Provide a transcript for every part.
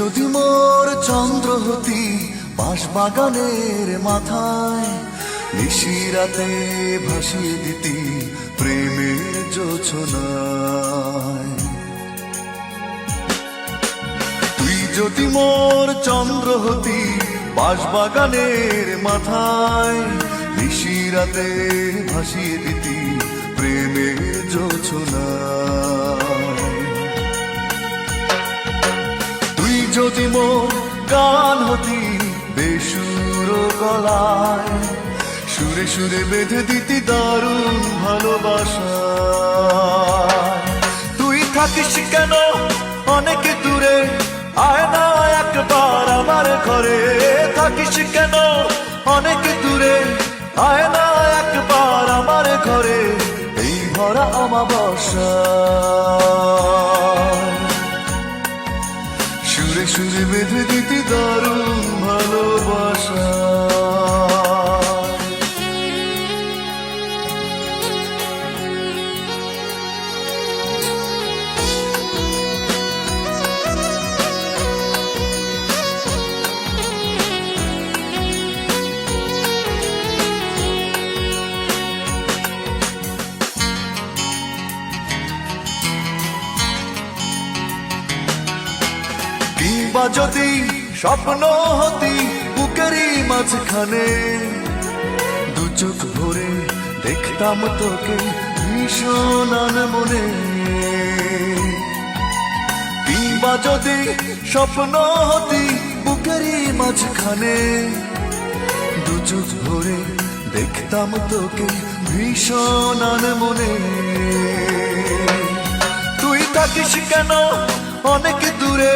যদি মোর চন্দ্র হতি বাঁশ বাগানের মাথায় নিশিরাতে ভাসিয়ে দিতি প্রেমের যোছনায়। তুই যদি মোর চন্দ্র হতি বাঁশ বাগানের মাথায় নিশিরাতে ভাসিয়ে দিতি প্রেমের যোছনায়। যদি মোর গান হতি বেসুর গলায়, সুরে সুরে বেঁধে দিতি দারুণ ভালোবাসা তুই থাকিস কেন অনেক দূরে? আয় না একবার আমার ঘরে। থাকিস কেন অনেক দূরে? আয় না একবার আমার ঘরে। এই ভরা আমাবস্যা সুরে বেঁধে দিতে দারুণ ভালোবাসা। কিংবা যদি স্বপ্ন হতি বুকেরই মাঝখানে, দু চোখ ভরে দেখতাম তোকে ভীষণ মনে। কিংবা যদি স্বপ্ন হতি বুকেরই মাঝখানে, দু চোখ ভরে দেখতাম তোকে ভীষণ মনে। তুই থাকিস কেন অনেক দূরে?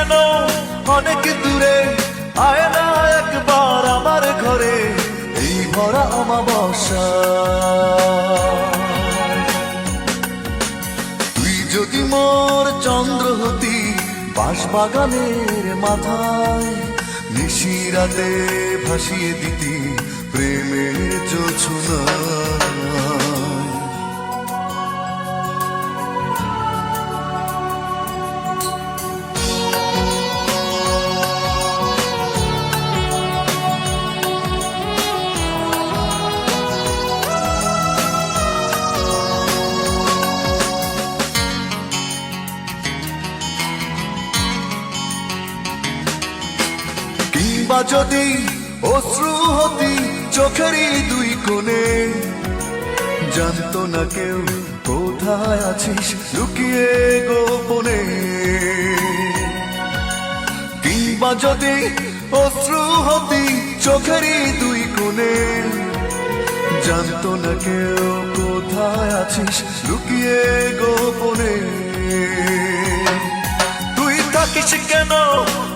কেন অনেক দূরে। আয় না একবার আমার ঘরে, এই ভরা আমাবস্যা তুই যদি মোর চন্দ্র হতি বাঁশ বাগানের মাথায় নিশিরাতে ভাসিয়ে দিতি প্রেমের যোছনা যদি অশ্রু হতি চোখেরই দুই কোণে। জানতো না কেউ কোথায় আছিস লুকিয়ে গোপনে। কিংবা যদি অশ্রু হতি চোখেরই দুই কোণে। জানতো না কেউ কোথায় আছিস লুকিয়ে গোপনে। তুই থাকিস কেন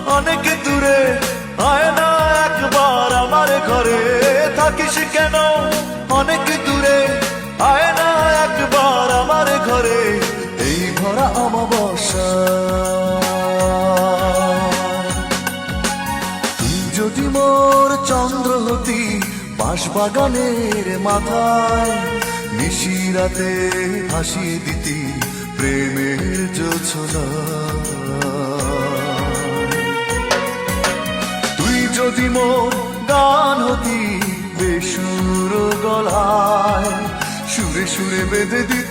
অনেক দূরে? ঘরে থাকিস কেন? অনেক দূরে। আয় না একবার আমার ঘরে। এই ভরা আমাবস্যা তুই যদি মোর চন্দ্র হতি বাঁশ বাগানের মাথায় নিশিরাতে ভাসিয়ে দিতি প্রেমের যোছনা তুই যদি মোর সুরে বেঁধে দিতি